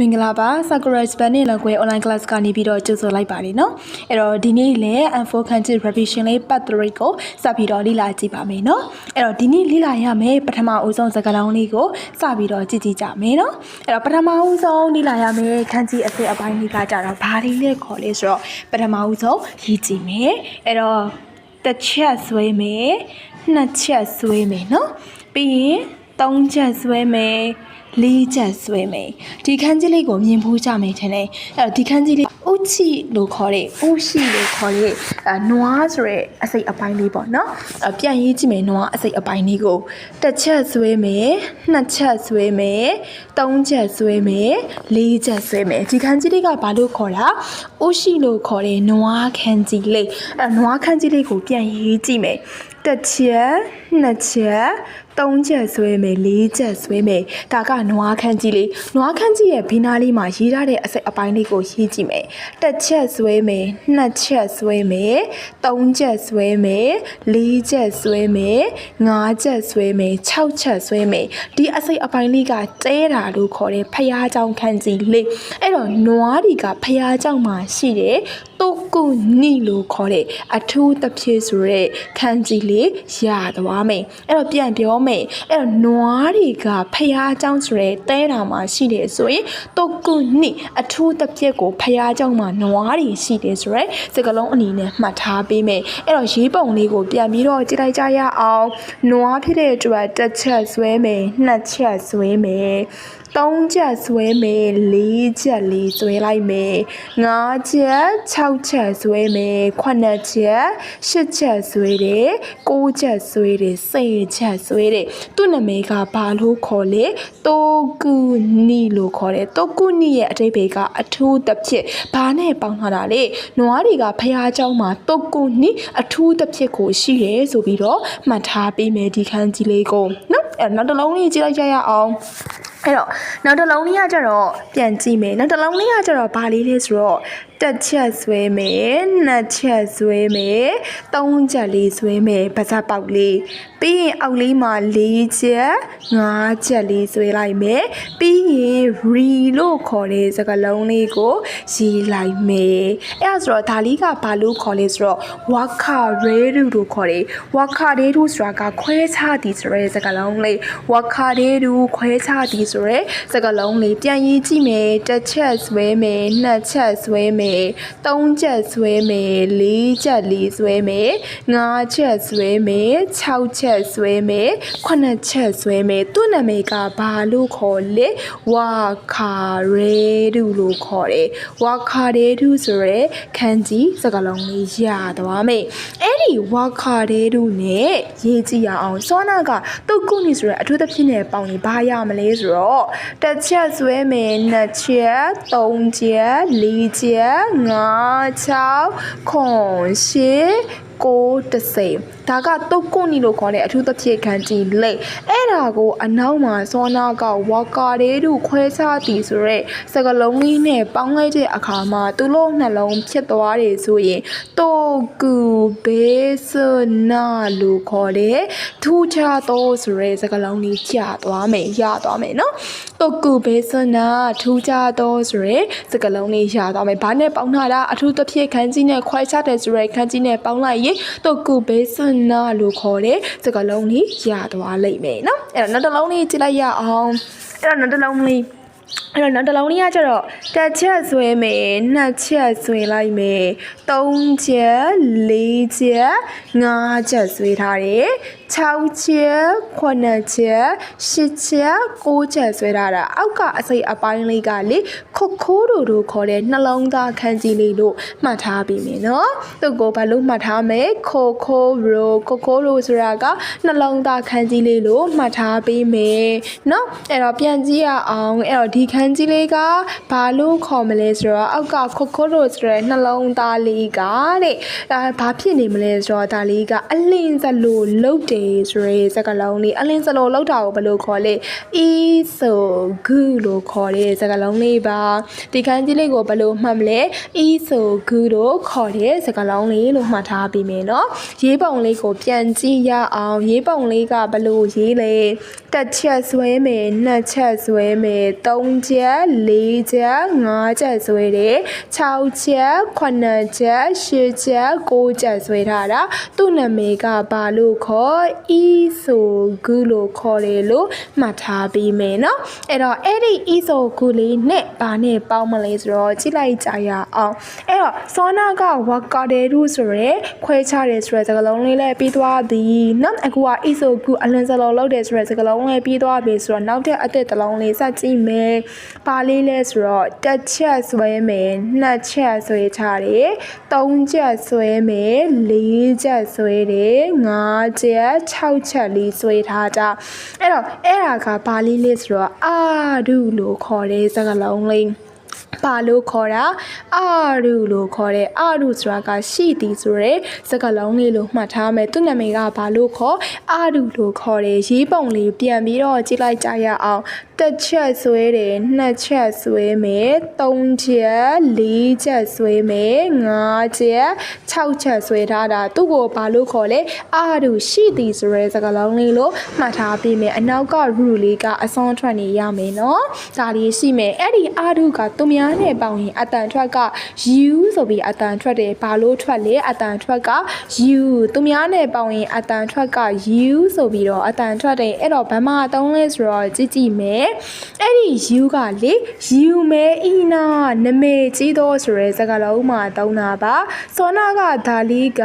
မင်္ဂလာပါ Sakura Japan နဲ့လောက်ကွဲ online class ကနေပြီးတော့ကြိုဆိုလိုက်ပါတယ်เนาะအဲ့တော့ဒီနေ့လည်း N4 Country Revision လေး part 3ကိုစပြီးတော့လေ့လာကြည့်ပါမယ်เนาะအဲ့တော့ဒီနေ့လေ့လာရမယ်ပထမအဦးဆုံးစကားလုံးလေးကိုစပြီးတော့ကြည့်ကြည့်ကြမယ်เนาะအဲ့တော့ပထမအဦးဆုံးလေ့လာရမယ်ခန်းကြီးအစစ်အပိုင်းလေးကကြတော့ဘာလေးလဲခေါ်လဲဆိုတော့ပထမအဦးဆုံးရေးကြည့်မယ်အဲ့တော့တစ်ချက်ဆွဲမယ်နှစ်ချက်ဆွဲမယ်เนาะပြီးရင်သုံးချက်ဆွဲမယ် လေးချက်ဆွဲမယ်ဒီခန်းကြီးလေးကိုမြင်ဖို့ကြမယ်ထင်တယ်အဲ့တော့ဒီခန်းကြီးလေးဥချိလို့ခေါ်တဲ့ဥရှိလို့ခေါ်တဲ့အာနွားဆိုတဲ့အစိတ်အပိုင်းလေးပေါ့နော်အပြန်ရေးကြည့်မယ်နွားအစိတ်အပိုင်းလေးကိုတစ်ချက်ဆွဲမယ်နှစ်ချက်ဆွဲမယ်သုံးချက်ဆွဲမယ်လေးချက်ဆွဲမယ်ဒီခန်းကြီးလေးကဘာလို့ခေါ်တာဥရှိလို့ခေါ်တဲ့နွားခန်းကြီးလေးအဲ့နွားခန်းကြီးလေးကိုပြန်ရေးကြည့်မယ်တစ်ချက် နှစ်ချက်သုံးချက်ဆွဲမယ်လေးချက်ဆွဲမယ်ဒါကနွားခန်းကြီးလေးနွားခန်းကြီးရဲ့ဘေးနားလေးမှာရေးထားတဲ့အစိတ်အပိုင်းလေးကိုရေးကြည့်မယ်တစ်ချက်ဆွဲမယ်နှစ်ချက်ဆွဲမယ်သုံးချက်ဆွဲမယ်လေးချက်ဆွဲမယ်ငါးချက်ဆွဲမယ်ခြောက်ချက်ဆွဲမယ်ဒီအစိတ်အပိုင်းလေးကတဲတာလို့ခေါ်တဲ့ဖျားเจ้าခန်းကြီးလေးအဲ့တော့နွားတွေကဖျားเจ้าမှာရှိတဲ့တုတ်ကုနီလို့ခေါ်တဲ့အထူးသဖြင့်ဆိုတဲ့ခန်းကြီးလေးရသွား မယ်အဲ့တော့ပြန်ပြောမယ်အဲ့တော့နွားတွေကဖျားเจ้าဆိုတဲ့တဲတာမှာရှိတယ်ဆိုရင်တုတ်ကုနီအထူးသဖြင့်ကိုဖျားเจ้าမှာနွားတွေရှိတယ်ဆိုရဲစကလုံးအနေနဲ့မှတ်ထားပေးမယ်အဲ့တော့ရေးပုံလေးကိုပြန်ပြီးတော့ကြည့်လိုက်ကြရအောင်နွားဖြစ်တဲ့အတွက်တစ်ချက်ဆွဲမယ်နှစ်ချက်ဆွဲမယ် သုံးချက်ဆွဲမယ်လေးချက်လေးဆွဲလိုက်မယ်ငါးချက်၆ချက်ဆွဲမယ်ခုနှစ်ချက်ရှစ်ချက်ဆွဲတယ်ကိုးချက်ဆွဲတယ်ဆယ်ချက်ဆွဲတယ်သူ့နာမည်ကဘာလို့ခေါ်လဲတိုကူနီလို့ခေါ်တယ်တိုကူနီရဲ့အတိတ်ဘေကအထူးသဖြင့်ဘာနဲ့ပေါင်းထားတာလဲနွားတွေကဖះเจ้าမှာတိုကူနီအထူးသဖြင့်ကိုရှိတယ်ဆိုပြီးတော့မှတ်ထားပေးမယ်ဒီခန်းကြီးလေးကိုနော်အဲ့နောက်တစ်လုံးလေးကြည့်လိုက်ကြရအောင် အဲ့တော့နောက်တစ်လုံးလေးကကြတော့ပြန်ကြည့်မယ်နောက်တစ်လုံးလေးကကြတော့ဘာလေးလဲဆိုတော့ တစ်ချက်ဆွဲမယ်နှစ်ချက်ဆွဲမယ်သုံးချက်လေးဆွဲမယ်ပါစပ်ပေါက်လေးပြီးရင်အောက်လေးမှာ၄ချက်၅ချက်လေးဆွဲလိုက်မယ်ပြီးရင် re လို့ခေါ်တဲ့စကားလုံးလေးကိုရေးလိုက်မယ်အဲ့ဒါဆိုတော့ဒါလေးကဘာလို့ခေါ်လဲဆိုတော့ waka redu လို့ခေါ်တယ် waka redu ဆိုတာကခွဲခြားသည်ဆိုရဲစကားလုံးလေး waka redu ခွဲခြားသည်ဆိုရဲစကားလုံးလေးပြန်ရေးကြည့်မယ်တစ်ချက်ဆွဲမယ်နှစ်ချက်ဆွဲမယ်သုံးချက်ဆွဲမယ်လေးချက်လေးဆွဲမယ်ငါးချက်ဆွဲမယ်ခြောက်ချက်ဆွဲမယ်ခုနှစ်ချက်ဆွဲမယ်သူ့နာမည်ကဘာလို့ခေါ်လဲဝါခါရဲဒူလို့ခေါ်တယ်ဝါခါရဲဒူဆိုရဲခန်းကြီးစကားလုံးလေးရသွားမယ်အဲ့ဒီဝါခါရဲဒူနဲ့ရေးကြည့်ရအောင်စောနာကတုတ်ကုနီဆိုရဲအထူးသဖြင့်နဲ့ပေါင်းရင်ဘာရမလဲဆိုတော့တစ်ချက်ဆွဲမယ်နှစ်ချက်သုံးချက်လေးချက်我操孔虚630ဒါကတုတ်ကုနီလို့ခေါ်တဲ့အထူးသဖြင့်ခန်းကြီးလိတ်အဲ့ဒါကိုအနောက်မှာစောနာကဝါကာရဲတို့ခွဲခြားသည်ဆိုရက်စကလုံးကြီးနဲ့ပေါင်းလိုက်တဲ့အခါမှာသူတို့နှလုံးဖြစ်သွားတယ်ဆိုရင်တုတ်ကူဘေစနာလို့ခေါ်တဲ့ထူခြားသောဆိုရက်စကလုံးကြီးကြာသွားမယ်ရသွားမယ်နော်တုတ်ကူဘေစနာထူခြားသောဆိုရက်စကလုံးကြီးရသွားမယ်ဘာနဲ့ပေါင်းထားတာအထူးသဖြင့်ခန်းကြီးနဲ့ခွဲခြားတယ်ဆိုရက်ခန်းကြီးနဲ့ပေါင်းလိုက်ရင်တုတ်ကူဘေးစနာလို့ခေါ်တဲ့စကလုံးလေးရသွားလိမ့်မယ်နော်အဲ့တော့နောက်တစ်လုံးလေးကြည့်လိုက်ရအောင်အဲ့တော့နောက်တစ်လုံးလေးအဲ့တော့နောက်တစ်လုံးလေးကကျတော့တစ်ချက်ဆွဲမယ်နှစ်ချက်ဆွဲလိုက်မယ်သုံးချက်လေးချက်ငါးချက်ဆွဲထားတယ်6ချက်9ချက်10ချက်9ချက်ဆွဲထားတာအောက်ကအစိတ်အပိုင်းလေးကလေခုတ်ခိုးတို့တို့ခေါ်တဲ့နှလုံးသားခန်းကြီးလေးလို့မှတ်ထားပြီးမယ်နော်သူ့ကိုဘာလို့မှတ်ထားမလဲခိုးခိုးရိုခိုးခိုးရိုဆိုတာကနှလုံးသားခန်းကြီးလေးလို့မှတ်ထားပြီးမယ်နော်အဲ့တော့ပြန်ကြည့်ရအောင်အဲ့တော့ဒီခန်းကြီးလေးကဘာလို့ခေါ်မလဲဆိုတော့အောက်ကခိုးခိုးရိုဆိုတဲ့နှလုံးသားလေးကတဲ့ဒါဘာဖြစ်နေမလဲဆိုတော့ဒါလေးကအလင်းစလို့လုတ်တယ်ဆိုရဲစကားလုံးလေးအလင်းစလို့လုတ်တာကိုဘယ်လိုခေါ်လဲအီဆိုဂူလို့ခေါ်တဲ့စကားလုံးလေးပါဒီခန်းကြီးလေးကိုဘယ်လိုမှတ်မလဲအီဆိုဂူလို့ခေါ်တဲ့စကားလုံးလေးလို့မှတ်ထားပြီးမယ်နော်ရေးပုံလေးကိုပြန်ကြည့်ရအောင်ရေးပုံလေးကဘယ်လိုရေးလဲတစ်ချက်ဆွဲမယ်နှစ်ချက်ဆွဲမယ်သုံးချလေးချက်ငါးချက်ဆွဲတယ်6ချက်9ချက်10ချက်9ချက်ဆွဲထားတာသူ့နာမည်ကဘာလို့ခေါ်အီဆိုဂူလို့ခေါ်တယ်လို့မှတ်ထားပြီးမယ်เนาะအဲ့တော့အဲ့ဒီအီဆိုဂူလေးနဲ့ဘာနဲ့ပေါင်းမလဲဆိုတော့ကြည့်လိုက်ကြရအောင်အဲ့တော့စောနာကဝါကာဒေရူဆိုရဲခွဲခြားတယ်ဆိုရဲစကားလုံးလေးလည်းပြီးသွားပြီเนาะအခုကအီဆိုဂူအလန်စလောလောက်တယ်ဆိုရဲစကားလုံးလည်းပြီးသွားပြီဆိုတော့နောက်တဲ့အသက်တစ်လုံးလေးစကြည့်မယ် ပါလေးလဲဆိုတော့တစ်ချက်ဆွဲမယ်နှစ်ချက်ဆွဲချတယ်သုံးချက်ဆွဲမယ်လေးချက်ဆွဲတယ်ငါးချက်၆ချက်လေးဆွဲထားကြအဲ့တော့အဲ့ဒါကပါလေးလေးဆိုတော့အာဒုလို့ခေါ်တဲ့စကားလုံးလေးပါလို့ခေါ်တာအာရုလို့ခေါ်တဲ့အာရုဆိုတာကရှိသည်ဆိုရဲစကားလုံးလေးလို့မှတ်ထားမယ်သူ့နာမည်ကဘာလို့ခေါ်အာရုလို့ခေါ်တယ်ရေးပုံလေးပြန်ပြီးတော့ကြည့်လိုက်ကြရအောင် တစ်ချက်ဆွဲတယ်နှစ်ချက်ဆွဲမယ်သုံးချက်လေးချက်ဆွဲမယ်ငါးချက်၆ချက်ဆွဲထားတာသူ့ကိုဘာလို့ခေါ်လဲအာရုရှိသည်ဆိုရဲစကားလုံးလေးလို့မှတ်ထားပြီးမယ်အနောက်ကရူလေးကအစွန်းထွက်နေရမယ်နော်ဒါလေးရှိမယ်အဲ့ဒီအာရုကသူများနဲ့ပေါင်းရင်အတန်ထွက်က U ဆိုပြီးအတန်ထွက်တယ်ဘာလို့ထွက်လဲအတန်ထွက်က U သူများနဲ့ပေါင်းရင်အတန်ထွက်က U ဆိုပြီးတော့အတန်ထွက်တယ်အဲ့တော့ဘာမှအသုံးလဲဆိုတော့ကြည့်ကြည့်မယ်အဲ့ဒီ U ကလေ U မဲအီနာနမေကြီးတော့ဆိုရဲစကားလုံးမှာသုံးတာပါစောနာကဒါလေးက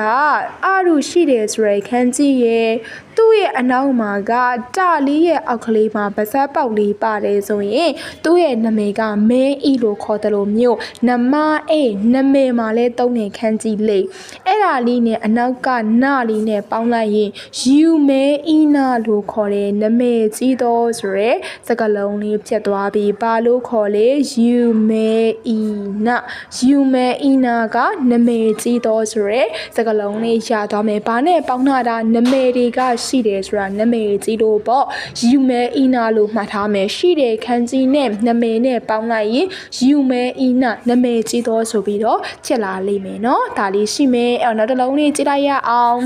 အာရုရှိတယ်ဆိုရဲခန်းကြည့်ရဲ့ သူ့ရဲ့အနောက်မှာကတလေးရဲ့အောက်ကလေးမှာဗစက်ပေါက်လေးပါတယ်ဆိုရင်သူ့ရဲ့နာမည်ကမင်းအီလို့ခေါ်တယ်လို့မျိုးနမအေးနာမည်မှာလဲတုံးနေခန်းကြည့်လေအဲ့ဒါလေးနဲ့အနောက်ကနလေးနဲ့ပေါင်းလိုက်ရင်ယူမဲအီနာလို့ခေါ်တယ်နာမည်ကြီးတော့ဆိုရဲစကလုံးလေးဖြတ်သွားပြီးပါလို့ခေါ်လေယူမဲအီနာယူမဲအီနာကနာမည်ကြီးတော့ဆိုရဲစကလုံးလေးရသွားမယ်ဘာနဲ့ပေါင်းတာဒါနာမည်တွေကရှိတယ်ဆိုတာနာမည်ကြီးလို့ပေါ့ယူမဲအီနာလို့မှတ်ထားမယ်ရှိတယ်ခန်းကြီးနဲ့နာမည်နဲ့ပေါင်းလိုက်ရင်ယူမဲအီနာနာမည်ကြီးတော့ဆိုပြီးတော့ချက်လာလိမ့်မယ်နော်ဒါလေးရှိမယ်အဲ့တော့နောက်တစ်လုံးလေးကြည့်လိုက်ရအောင်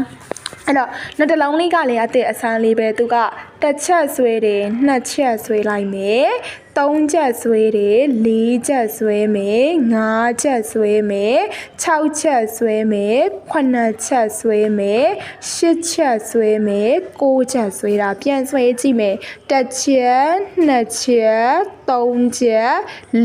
အဲ့တော့နောက်တစ်လုံးလေးကလည်းအသက်အဆန်းလေးပဲသူကတစ်ချက်ဆွဲတယ်နှစ်ချက်ဆွဲလိုက်မယ် သုံးချက်ဆွဲတယ်လေးချက်ဆွဲမယ်ငါးချက်ဆွဲမယ်၆ချက်ဆွဲမယ်ခုနှစ်ချက်ဆွဲမယ်ရှစ်ချက်ဆွဲမယ်ကိုးချက်ဆွဲတာပြန်ဆွဲကြည့်မယ်တစ်ချက်နှစ်ချက်သုံးချက်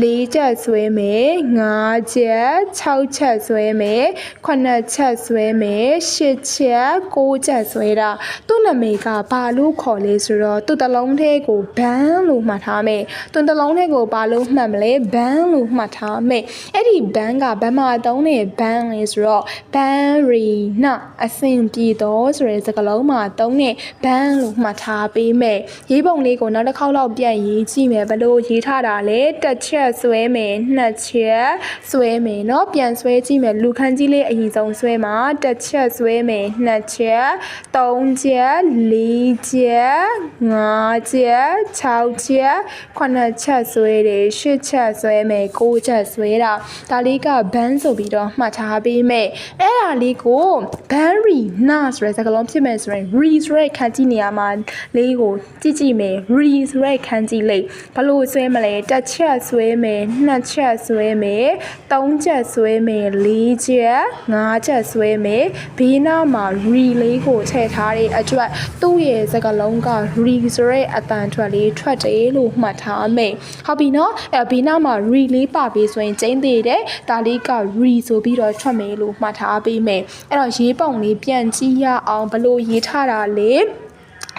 လေးချက်ဆွဲမယ်ငါးချက်၆ချက်ဆွဲမယ်ခုနှစ်ချက်ဆွဲမယ်ရှစ်ချက်ကိုးချက်ဆွဲတာသူ့နာမည်ကဘာလို့ခေါ်လဲဆိုတော့သူ့တစ်လုံးထဲကိုဘန်းလို့မှတ်ထားမယ်သူတစ်လုံးထဲကိုဘာလို့မှတ်မလဲဘန်းလို့မှတ်ထားမယ်အဲ့ဒီဘန်းကဘန်းမှာတုံးတဲ့ဘန်းလေဆိုတော့ဘန်းရီနာအဆင်ပြေတော့ဆိုတဲ့စကားလုံးမှာတုံးတဲ့ဘန်းလို့မှတ်ထားပေးမယ်ရေးပုံလေးကိုနောက်တစ်ခေါက်လောက်ပြန်ရေးကြည့်မယ်ဘယ်လိုရေးထားတာလဲတစ်ချက်ဆွဲမယ်နှစ်ချက်ဆွဲမယ်เนาะပြန်ဆွဲကြည့်မယ်လူခန်းကြီးလေးအရင်ဆုံးဆွဲမှာတစ်ချက်ဆွဲမယ်နှစ်ချက်သုံးချက်လေးချက်ငါးချက်6ချက်9 ်ချက်ဆွဲတယ်10ချက်ဆွဲမယ်9ချက်ဆွဲတာဒါလေးကဘန်းဆိုပြီးတော့မှတ်ထားပေးမယ်အဲ့ဒါလေးကိုဘန်းရီနာဆိုတဲ့စကားလုံးဖြစ်မယ်ဆိုရင် re ဆိုတဲ့ခန်းကြီးနေရာမှာလေးကိုကြည့်ကြည့်မယ် re ဆိုတဲ့ခန်းကြီးလေးဘလို့ဆွဲမလဲတစ်ချက်ဆွဲမယ်နှစ်ချက်ဆွဲမယ်သုံးချက်ဆွဲမယ်လေးချက်ငါးချက်ဆွဲမယ်ဘေးနားမှာ re လေးကိုထည့်ထားတဲ့အတွက်သူ့ရဲ့စကားလုံးက re ဆိုတဲ့အတန်ထွက်လေးထွက်တယ်လို့မှတ်ထားမယ်ဟုတ်ပြီနော်အဲဘေးနားမှာ re လေးပါပြီးဆိုရင်ကျင်းသေးတယ်ဒါလေးက re ဆိုပြီးတော့ထွက်မယ်လို့မှတ်ထားပေးမယ်အဲ့တော့ရေးပုံလေးပြန်ကြည့်ရအောင်ဘလို့ရေးထားတာလဲ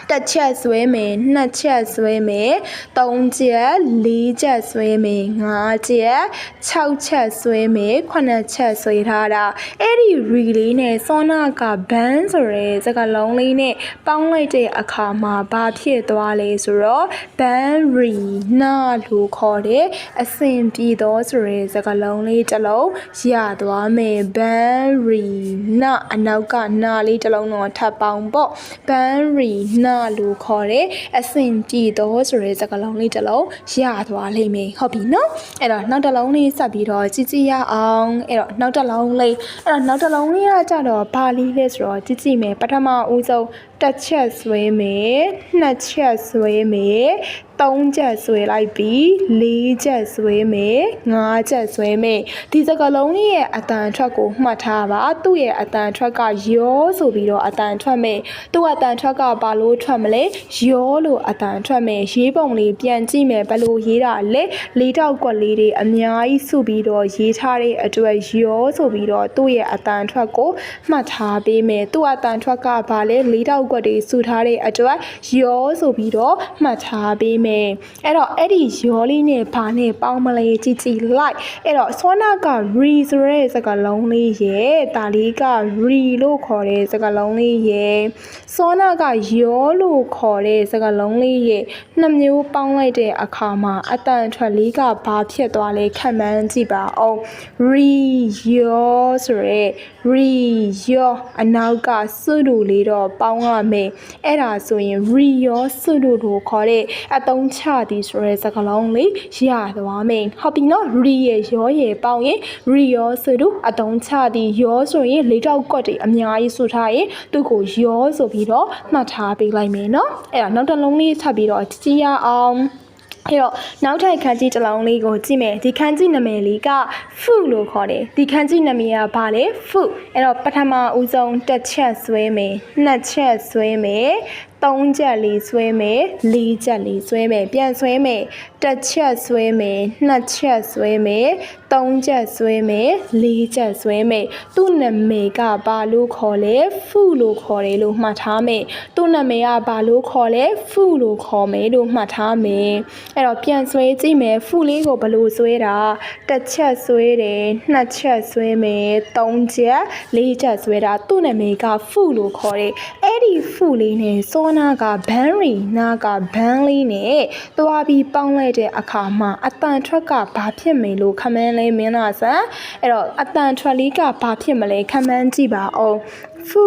တစ်ချက်ဆွဲမယ်နှစ်ချက်ဆွဲမယ်သုံးချက်လေးချက်ဆွဲမယ်ငါးချက်၆ချက်ဆွဲမယ်ခုနှစ်ချက်ဆွဲထားတာအဲ့ဒီ re လေးနဲ့စောနာက band ဆိုရဲစကားလုံးလေးနဲ့ပေါင်းလိုက်တဲ့အခါမှာဘာဖြစ်သွားလဲဆိုတော့ band re နာလို့ခေါ်တယ်အဆင်ပြေတော့ဆိုရဲစကားလုံးလေးတစ်လုံးရသွားမယ် band re နာအနောက်ကနာလေးတစ်လုံးတော့ထပ်ပေါင်းပေါ့ band re နာလို့ခေါ်တယ်အဆင်ပြေတော့ဆိုရဲစကားလုံးလေးတစ်လုံးရသွားလိမ့်မယ်ဟုတ်ပြီနော်အဲ့တော့နောက်တစ်လုံးလေးဆက်ပြီးတော့ကြည့်ကြည့်ရအောင်အဲ့တော့နောက်တစ်လုံးလေးအဲ့တော့နောက်တစ်လုံးလေးကကြတော့ဘာလေးလဲဆိုတော့ကြည့်ကြည့်မယ်ပထမဦးဆုံးတစ်ချက်ဆွဲမယ်နှစ်ချက်ဆွဲမယ်သုံးချက်ဆွဲလိုက်ပြီးလေးချက်ဆွဲမယ်ငါးချက်ဆွဲမယ်ဒီစကလုံးလေးရဲ့အတန်ထွက်ကိုမှတ်ထားပါသူ့ရဲ့အတန်ထွက်ကရောဆိုပြီးတော့အတန်ထွက်မယ်သူ့အတန်ထွက်ကဘာလို့ထွက်မလဲရောလို့အတန်ထွက်မယ်ရေးပုံလေးပြန်ကြည့်မယ်ဘယ်လိုရေးတာလဲလေးတောက်ကွက်လေးတွေအများကြီးစုပြီးတော့ရေးထားတဲ့အတွက်ရောဆိုပြီးတော့သူ့ရဲ့အတန်ထွက်ကိုမှတ်ထားပေးမယ်သူ့အတန်ထွက်ကဘာလဲလေးတောက်ကွက်တွေစုထားတဲ့အတွက်ရောဆိုပြီးတော့မှတ်ထားပေးမယ်အဲ့တော့အဲ့ဒီရောလေးနဲ့ဘာနဲ့ပေါင်းမလဲကြည့်ကြည့်လိုက်အဲ့တော့ဆွမ်းနာက re ဆိုတဲ့စကားလုံးလေးရဲ့ဒါလေးက re လို့ခေါ်တဲ့စကားလုံးလေးရဲ့ဆွမ်းနာကရောလို့ခေါ်တဲ့စကားလုံးလေးရဲ့နှစ်မျိုးပေါင်းလိုက်တဲ့အခါမှာအတန်အထွက်လေးကဘာဖြစ်သွားလဲခံမှန်းကြည့်ပါအောင် re ရောဆိုရဲ re ရောအနောက်ကစွတ်လေးတော့ပေါင်းရမယ်အဲ့ဒါဆိုရင် re ရောစွတ်လို့ခေါ်တဲ့အတုံးချသည်ဆိုရဲစကားလုံးလေးရသွားမယ်ဟုတ်ပြီနော် re ရဲ့ရောရဲ့ပေါင်းရင် re ရောစွတ်အတုံးချသည်ရောဆိုရင်လေးတောက်ကွက်တွေအများကြီးဆိုထားရင်သူ့ကိုရောဆိုပြီးတော့မှတ်ထားပေးလိုက်မယ်နော်အဲ့ဒါနောက်တစ်လုံးလေးထပ်ပြီးတော့ကြည့်ရအောင် အဲ့တော့နောက်ထပ်ခန်းကြီးတစ်လုံးလေးကိုကြည့်မယ်ဒီခန်းကြီးနာမည်လေးက fu လို့ခေါ်တယ်ဒီခန်းကြီးနာမည်ကဘာလဲ fu အဲ့တော့ပထမဦးဆုံးတစ်ချက်ဆွဲမယ်နှစ်ချက်ဆွဲမယ် သုံးချက်လေးဆွဲမယ်လေးချက်လေးဆွဲမယ်ပြန်ဆွဲမယ်တစ်ချက်ဆွဲမယ်နှစ်ချက်ဆွဲမယ်သုံးချက်ဆွဲမယ်လေးချက်ဆွဲမယ်သူ့နာမည်ကဘာလို့ခေါ်လဲ fu လို့ခေါ်တယ်လို့မှတ်ထားမယ်သူ့နာမည်ကဘာလို့ခေါ်လဲ fu လို့ခေါ်မယ်လို့မှတ်ထားမယ်အဲ့တော့ပြန်ဆွဲကြည့်မယ် fu လေးကိုဘယ်လိုဆွဲတာတစ်ချက်ဆွဲတယ်နှစ်ချက်ဆွဲမယ်သုံးချက်လေးချက်ဆွဲတာသူ့နာမည်က fu လို့ခေါ်တယ်အဲ့ဒီ fu လေးနဲ့စောနာကဘန်းရီနာကဘန်းလေးနဲ့သွားပြီးပေါင်းလိုက်တဲ့အခါမှာအတန်ထွက်ကဘာဖြစ်မယ်လို့ခမန်းလဲမင်းလားဆန်အဲ့တော့အတန်ထွက်လေးကဘာဖြစ်မလဲခမန်းကြည့်ပါအောင် fu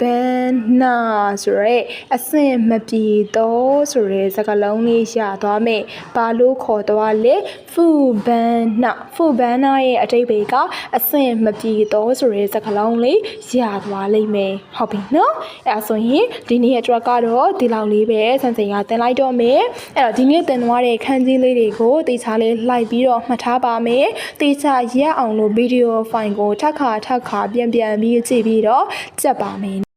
ban na ဆိုရဲအစင်မပြေတော့ဆိုရဲစကားလုံးလေးရသွားမယ်။ဘာလို့ခေါ်သွားလဲ fu ban na fu ban na ရဲ့အတိတ်ဘေကအစင်မပြေတော့ဆိုရဲစကားလုံးလေးရသွားလိမ့်မယ်။ဟုတ်ပြီနော်။အဲဒါဆိုရင်ဒီနေ့ရဲ့အတွက်ကတော့ဒီလောက်လေးပဲဆန်စင်ကတင်လိုက်တော့မယ်။အဲ့တော့ဒီနေ့တင်သွားတဲ့ခန်းကြီးလေးတွေကိုတေချာလေးလိုက်ပြီးတော့မှတ်ထားပါမယ်။တေချာရက်အောင်လို့ဗီဒီယိုဖိုင်ကိုထပ်ခါထပ်ခါပြန်ပြန်ပြီးကြည့်ပြီးတော့ကြက်ပါမယ်